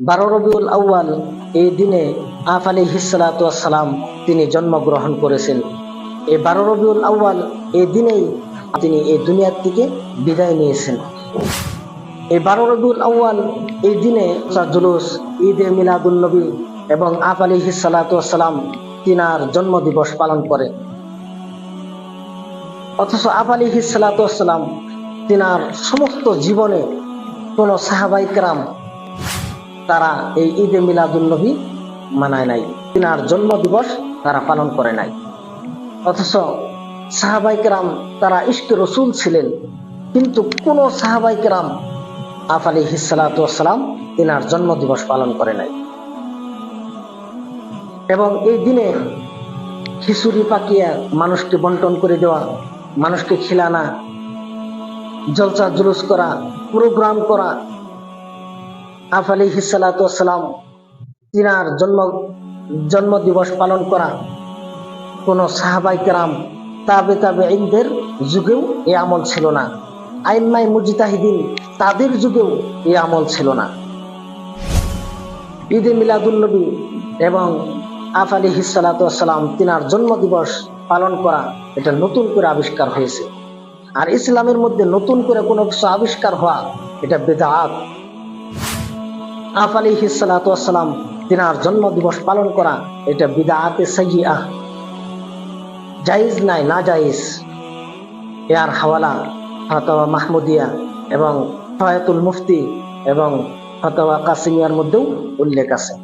বারো রবিউল আউয়াল এই দিনে আফ আলী হিসালাম তিনি জন্মগ্রহণ করেছেন। এই বারো রবিউল আউয়াল এই দিনেই তিনি এই দুনিয়ার থেকে বিদায় নিয়েছেন। এই বারো রবিউল আউয়াল এই দিনে জুলুস, ঈদে মিলাদুল নবী এবং আফ আলী হিসালাম তিনার জন্ম দিবস পালন করে। অথচ আফ আলী হিসালাম তিনার সমস্ত জীবনে কোন সাহাবাইকরাম তারা এই ঈদে মিলাদুল নবী মানায় নাই। তিনার জন্ম দিবস তারা পালন করে নাই। অথচ সাহাবাইকরাম তারা ইস্ক রসুল ছিলেন, কিন্তু কোন সাহাবাইকরাম আফ আলী হিসালাম তিনার জন্ম দিবস পালন করে নাই। এবং এই দিনে খিচুড়ি পাকিয়া মানুষকে বন্টন করে দেওয়া, মানুষকে খিলানা, জলসা জুলুস করা, প্রোগ্রাম করা আফ আলী হিসালাম তিনার জন্ম জন্ম দিবস পালন করা কোন সাহাবাই কেরাম, তাবে তাবে ইনদের যুগেও এ আমল ছিল না। আইনমাই মুজিতাহিদিন তাদের যুগেও এ আমল ছিল না। ঈদে মিলাদুল্নবী এবং আফ আলী হিসালাম তিনার জন্ম দিবস পালন করা এটা নতুন করে আবিষ্কার হয়েছে। আর ইসলামের মধ্যে নতুন করে কোনো কিছু আবিষ্কার হওয়া এটা বেদাত। আফ আলী হিসালাতাম তিনার জন্ম দিবস পালন করা, এটা বিদাতে সাইয়া জাইজ নাই, না জাইজ এয়ার হাওয়ালা, ফতোয়া মাহমুদিয়া এবং ফয়াতুল মুফতি এবং ফতোয়া কাসিমিয়ার মধ্যেও উল্লেখ আছে।